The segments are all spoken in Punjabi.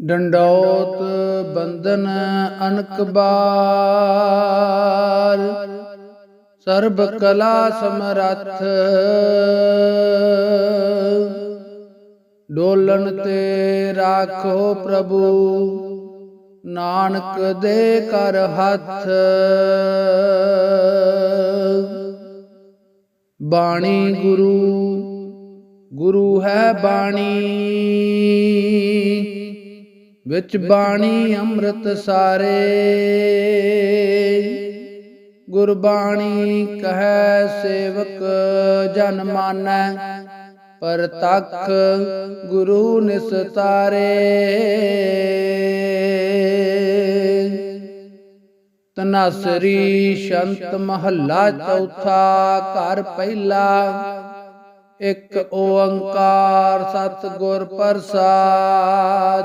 ਡੰਡੌਤ ਬੰਧਨ ਅਨਕਬਾਰ ਸਰਬ ਕਲਾ ਸਮਰੱਥ ਡੋਲਣ ਤੇ ਰਾਖੋ ਪ੍ਰਭੂ। ਨਾਨਕ ਦੇ ਕਰ ਹੱਥ ਬਾਣੀ ਗੁਰੂ। ਗੁਰੂ ਹੈ ਬਾਣੀ। ਵਿੱਚ ਬਾਣੀ ਅੰਮ੍ਰਿਤ ਸਾਰੇ। ਗੁਰਬਾਣੀ ਕਹੈ ਸੇਵਕ ਜਨ ਮਾਨੈ, ਪਰ ਗੁਰੂ ਨਿਸਤਾਰੇ ਤਨਾਸਰੀ ਸ਼ੰਤ ਮਹੱਲਾ ਚੌਥਾ ਘਰ ਪਹਿਲਾ, ਇੱਕ ਓੰਕਾਰ ਸਤਿਗੁਰ ਪ੍ਰਸਾਦ।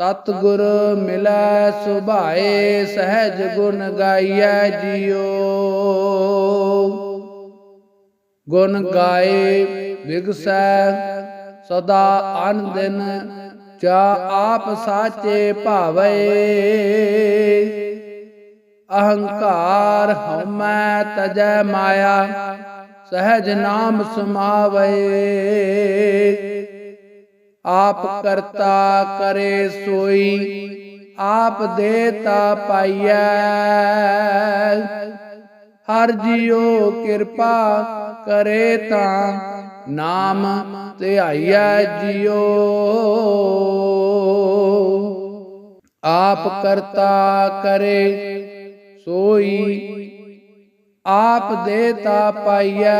ਸਤਿਗੁਰ ਮਿਲੈ, ਸੁਭਾਏ, ਸਹਿਜ ਗੁਣ ਗਾਈਐ ਜੀਓ। ਗੁਣ ਗਾਏ, ਵਿਗਸੈ, ਸਦਾ ਅਨ ਦਿਨ ਜਾ ਆਪ ਸਾਚੇ ਭਾਵੇ। ਅਹੰਕਾਰ ਹਉਮੈ, ਤਜੈ ਮਾਇਆ, ਸਹਿਜ ਨਾਮ ਸਮਾਵੇ। ਆਪ ਕਰਤਾ ਕਰੇ ਸੋਈ, ਆਪ ਦੇਤਾ ਪਾਈਐ। ਹਰ ਜੀਓ ਕਿਰਪਾ ਕਰੇ ਤਾਂ ਨਾਮ ਧਿਆਈਐ ਜੀਓ ਆਪ ਕਰਤਾ ਕਰੇ ਸੋਈ, ਆਪ ਦੇਤਾ ਪਾਈਐ।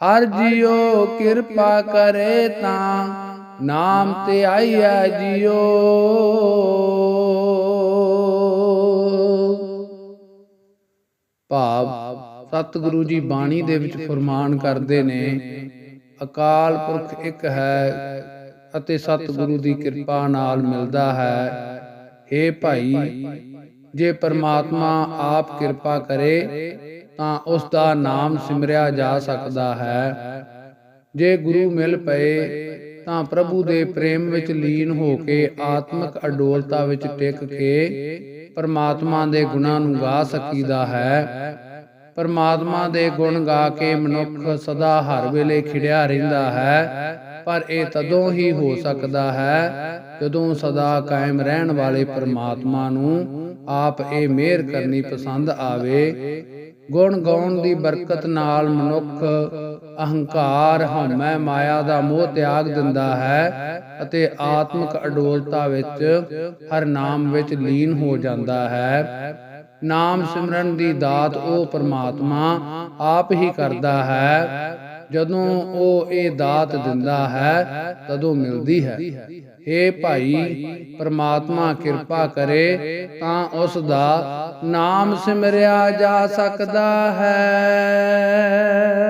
ਹਰ ਜੀਓ ਕਿਰਪਾ ਕਰੇ ਤਾਂ ਨਾਮ ਤੇ ਆਈਐ ਜੀਓ ਭਾਵ ਸਤਿਗੁਰੂ ਜੀ ਬਾਣੀ ਦੇ ਵਿੱਚ ਫਰਮਾਨ ਕਰਦੇ ਨੇ ਅਕਾਲ ਪੁਰਖ ਇੱਕ ਹੈ ਅਤੇ ਸਤਿਗੁਰੂ ਦੀ ਕਿਰਪਾ ਨਾਲ ਮਿਲਦਾ ਹੈ। ਏ ਭਾਈ ਜੇ ਪਰਮਾਤਮਾ ਆਪ ਕਿਰਪਾ ਕਰੇ ਤਾਂ ਉਸ ਦਾ ਨਾਮ ਸਿਮਰਿਆ ਜਾ ਸਕਦਾ ਹੈ। ਜੇ ਗੁਰੂ ਮਿਲ ਪਏ, ਤਾਂ ਪ੍ਰਭੂ ਦੇ ਪ੍ਰੇਮ ਵਿੱਚ ਲੀਨ ਹੋ ਕੇ ਆਤਮਿਕ ਅਡੋਲਤਾ ਵਿੱਚ ਟਿਕ ਕੇ ਪਰਮਾਤਮਾ ਦੇ ਗੁਣਾਂ ਨੂੰ ਗਾ ਸਕੀਦਾ ਹੈ। ਪਰਮਾਤਮਾ ਦੇ ਗੁਣ ਗਾ ਕੇ ਮਨੁੱਖ ਸਦਾ ਹਰ ਵੇਲੇ ਖਿੜਿਆ ਰਹਿੰਦਾ ਹੈ। ਪਰ ਇਹ ਤਦੋਂ ਹੀ ਹੋ ਸਕਦਾ ਹੈ ਜਦੋਂ ਸਦਾ ਕਾਇਮ ਰਹਿਣ ਵਾਲੇ ਪਰਮਾਤਮਾ ਨੂੰ ਆਪ ਇਹ ਮਿਹਰ ਕਰਨੀ ਪਸੰਦ ਆਵੇ। ਗੁਣ ਗਾਉਣ ਦੀ ਬਰਕਤ ਨਾਲ ਮਨੁੱਖ ਅਹੰਕਾਰ ਹਉਮੈ ਮਾਇਆ ਦਾ ਮੋਹ ਤਿਆਗ ਦਿੰਦਾ ਹੈ ਅਤੇ ਆਤਮਿਕ ਅਡੋਲਤਾ ਵਿੱਚ ਹਰ ਨਾਮ ਵਿੱਚ ਲੀਨ ਹੋ ਜਾਂਦਾ ਹੈ। ਨਾਮ ਸਿਮਰਨ ਦੀ ਦਾਤ ਉਹ ਪਰਮਾਤਮਾ ਆਪ ਹੀ ਕਰਦਾ ਹੈ। ਜਦੋਂ ਉਹ ਇਹ ਦਾਤ ਦਿੰਦਾ ਹੈ, ਤਦੋਂ ਮਿਲਦੀ ਹੈ। ਏ ਭਾਈ, ਪਰਮਾਤਮਾ ਕਿਰਪਾ ਕਰੇ, ਤਾਂ ਉਸ ਦਾ ਨਾਮ ਸਿਮਰਿਆ ਜਾ ਸਕਦਾ ਹੈ।